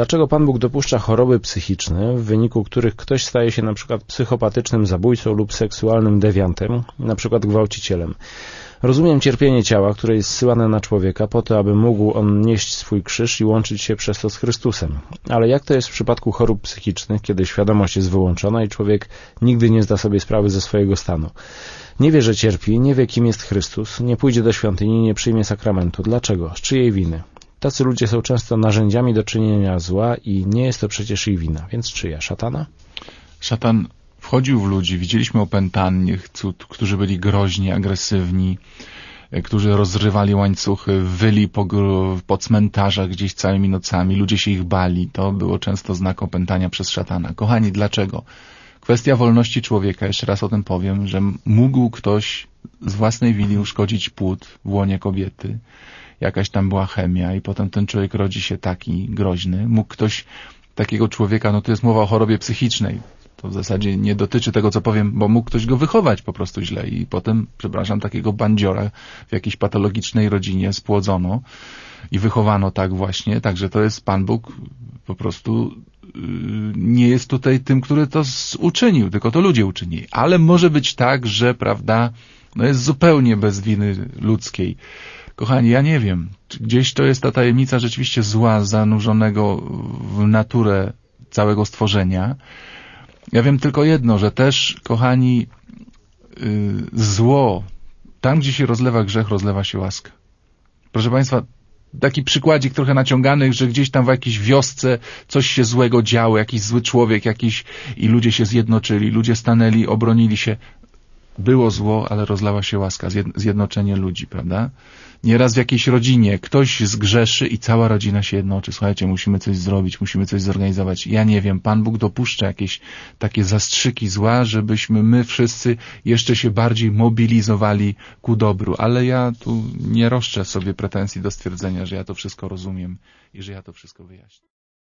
Dlaczego Pan Bóg dopuszcza choroby psychiczne, w wyniku których ktoś staje się przykład psychopatycznym zabójcą lub seksualnym dewiantem, przykład gwałcicielem? Rozumiem cierpienie ciała, które jest zsyłane na człowieka po to, aby mógł on nieść swój krzyż i łączyć się przez to z Chrystusem. Ale jak to jest w przypadku chorób psychicznych, kiedy świadomość jest wyłączona i człowiek nigdy nie zda sobie sprawy ze swojego stanu? Nie wie, że cierpi, nie wie, kim jest Chrystus, nie pójdzie do świątyni, nie przyjmie sakramentu. Dlaczego? Z czyjej winy? Tacy ludzie są często narzędziami do czynienia zła i nie jest to przecież ich wina. Więc czyja? Szatana? Szatan wchodził w ludzi, widzieliśmy opętanych, którzy byli groźni, agresywni, e, którzy rozrywali łańcuchy, wyli po, po cmentarzach gdzieś całymi nocami, ludzie się ich bali. To było często znak opętania przez szatana. Kochani, dlaczego? Kwestia wolności człowieka, jeszcze raz o tym powiem, że mógł ktoś z własnej wili uszkodzić płód w łonie kobiety, jakaś tam była chemia i potem ten człowiek rodzi się taki groźny. Mógł ktoś takiego człowieka, no to jest mowa o chorobie psychicznej, to w zasadzie nie dotyczy tego, co powiem, bo mógł ktoś go wychować po prostu źle i potem, przepraszam, takiego bandziora w jakiejś patologicznej rodzinie spłodzono i wychowano tak właśnie, także to jest Pan Bóg po prostu yy, nie jest tutaj tym, który to uczynił, tylko to ludzie uczynili. Ale może być tak, że, prawda, no jest zupełnie bez winy ludzkiej. Kochani, ja nie wiem. Gdzieś to jest ta tajemnica rzeczywiście zła, zanurzonego w naturę całego stworzenia. Ja wiem tylko jedno, że też, kochani, yy, zło, tam gdzie się rozlewa grzech, rozlewa się łaska. Proszę Państwa, taki przykładzik trochę naciągany, że gdzieś tam w jakiejś wiosce coś się złego działo, jakiś zły człowiek, jakiś i ludzie się zjednoczyli, ludzie stanęli, obronili się. Było zło, ale rozlała się łaska, zjednoczenie ludzi, prawda? Nieraz w jakiejś rodzinie ktoś zgrzeszy i cała rodzina się jednoczy. Słuchajcie, musimy coś zrobić, musimy coś zorganizować. Ja nie wiem, Pan Bóg dopuszcza jakieś takie zastrzyki zła, żebyśmy my wszyscy jeszcze się bardziej mobilizowali ku dobru. Ale ja tu nie roszczę sobie pretensji do stwierdzenia, że ja to wszystko rozumiem i że ja to wszystko wyjaśnię.